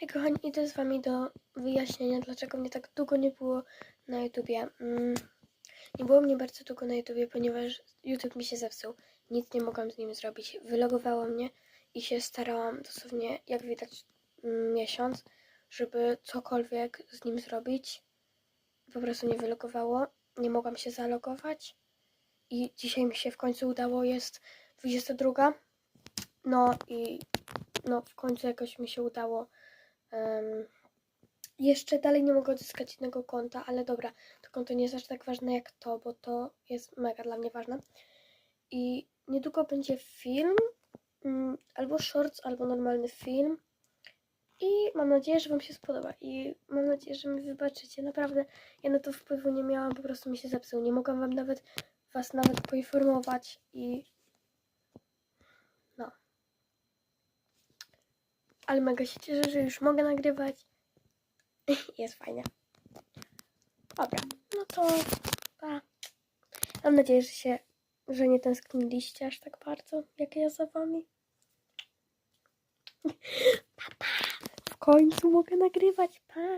Hej kochani, idę z wami do wyjaśnienia, dlaczego mnie tak długo nie było na YouTubie. Mm, nie było mnie bardzo długo na YouTubie, ponieważ YouTube mi się zepsuł. Nic nie mogłam z nim zrobić. Wylogowało mnie i się starałam dosłownie, jak widać, mm, miesiąc, żeby cokolwiek z nim zrobić. Po prostu nie wylogowało. Nie mogłam się zalogować. I dzisiaj mi się w końcu udało, jest 22. No i no w końcu jakoś mi się udało. Em, jeszcze dalej nie mogę odzyskać innego konta, ale dobra, to konto nie jest aż tak ważne jak to, bo to jest mega dla mnie ważne. I niedługo będzie film, mm, albo shorts, albo normalny film. I mam nadzieję, że Wam się spodoba. I mam nadzieję, że mi wybaczycie. Naprawdę, ja na to wpływu nie miałam, po prostu mi się zepsuł. Nie mogłam Wam nawet, Was nawet poinformować i Ale mega się cieszę, że już mogę nagrywać. Jest fajnie. Dobra, no to pa. Mam nadzieję, że się, że nie tęskniliście aż tak bardzo, jak ja za wami. Pa, pa. W końcu mogę nagrywać, pa.